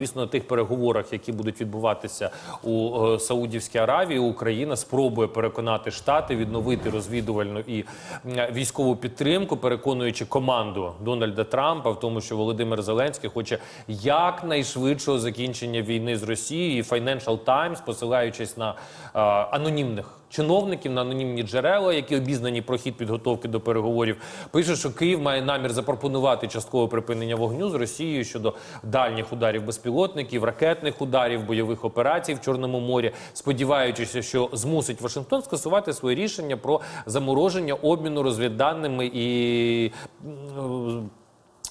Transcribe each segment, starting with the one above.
Звісно, на тих переговорах, які будуть відбуватися у е, Саудівській Аравії, Україна спробує переконати Штати відновити розвідувальну і військову підтримку, переконуючи команду Дональда Трампа в тому, що Володимир Зеленський хоче якнайшвидшого закінчення війни з Росією. І Financial Times, посилаючись на е, анонімних чиновників на анонімні джерела, які обізнані про хід підготовки до переговорів, пише, що Київ має намір запропонувати часткове припинення вогню з Росією щодо дальніх ударів безпілотників, ракетних ударів, бойових операцій в Чорному морі, сподіваючись, що змусить Вашингтон скасувати своє рішення про замороження обміну розвідданими і.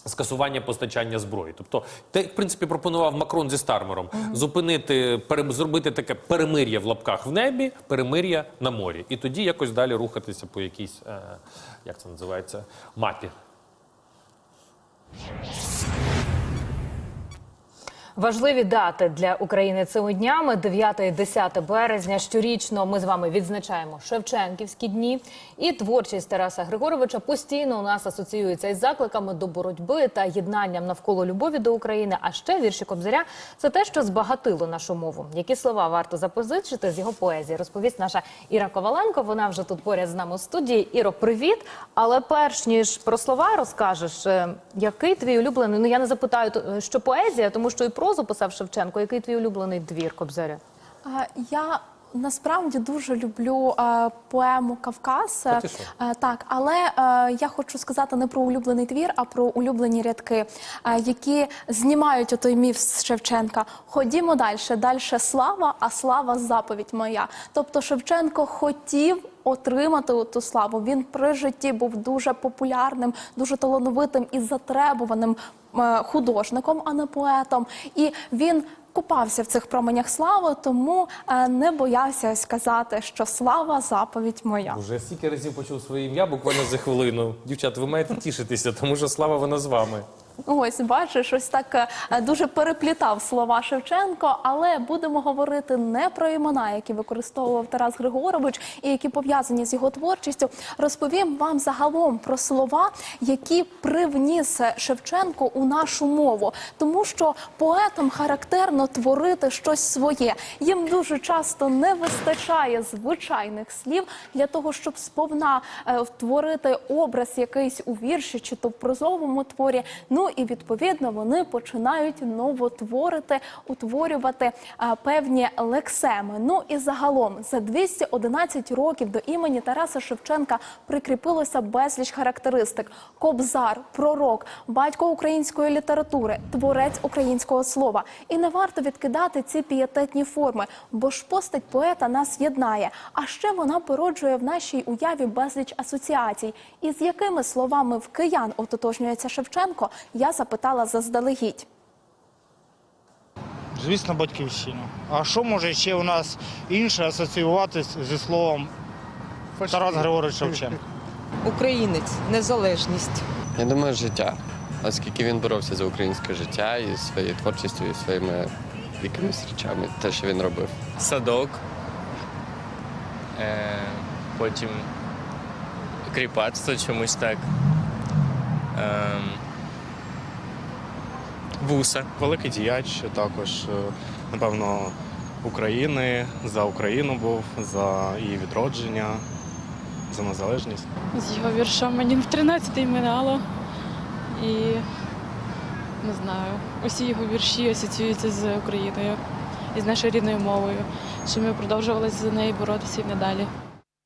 Скасування постачання зброї, тобто те, в принципі, пропонував Макрон зі Стармером зупинити, пере, зробити таке перемир'я в лапках в небі, перемир'я на морі, і тоді якось далі рухатися по якійсь, е, як це називається, мапі. Важливі дати для України цими днями 9-10 березня. Щорічно ми з вами відзначаємо Шевченківські дні. І творчість Тараса Григоровича постійно у нас асоціюється із закликами до боротьби та єднанням навколо любові до України. А ще вірші Кобзаря це те, що збагатило нашу мову. Які слова варто запозичити з його поезії? Розповість наша Іра Коваленко. Вона вже тут поряд з нами у студії. Іро, привіт! Але перш ніж про слова розкажеш, е, який твій улюблений? Ну я не запитаю, то- що поезія, тому що і прозу писав Шевченко. Який твій улюблений двір Кобзаря? Я насправді дуже люблю е, поему Кавказ. Е, так, але е, я хочу сказати не про улюблений твір, а про улюблені рядки, е, які знімають отой міф з Шевченка. Ходімо далі. Далі слава, а слава заповідь моя. Тобто Шевченко хотів. Отримати ту славу він при житті був дуже популярним, дуже талановитим і затребуваним е, художником, а не поетом. І він купався в цих променях слави, тому е, не боявся сказати, що слава заповідь моя. Уже я стільки разів почув своє ім'я буквально за хвилину. Дівчата, ви маєте тішитися, тому що слава вона з вами. Ось бачиш, ось так е, дуже переплітав слова Шевченко, але будемо говорити не про імена, які використовував Тарас Григорович і які пов'язані з його творчістю. Розповім вам загалом про слова, які привніс Шевченко у нашу мову, тому що поетам характерно творити щось своє. Їм дуже часто не вистачає звичайних слів для того, щоб сповна е, втворити образ якийсь у вірші чи то в прозовому творі. Ну і відповідно вони починають новотворити, утворювати е, певні лексеми. Ну і загалом за 211 років до імені Тараса Шевченка прикріпилося безліч характеристик: кобзар, пророк, батько української літератури, творець українського слова. І не варто відкидати ці пієтетні форми, бо ж постать поета нас єднає. А ще вона породжує в нашій уяві безліч асоціацій. І з якими словами в киян ототожнюється Шевченко, я запитала заздалегідь. Звісно, батьківщина. А що може ще у нас інше асоціюватись зі словом Тарас Григорович Шевченко? Українець, незалежність. Я думаю, життя. Оскільки він боровся за українське життя і своєю творчістю, і своїми якимись речами, те, що він робив. садок, е, потім кріпацтво чомусь так. Е, вуса. Великий діяч також, е, напевно, України, за Україну був, за її відродження, за незалежність. з його віршом мені в 13-й минало. І не знаю, усі його вірші асоціюються з Україною і з нашою рідною мовою, що ми продовжували за неї боротися і надалі.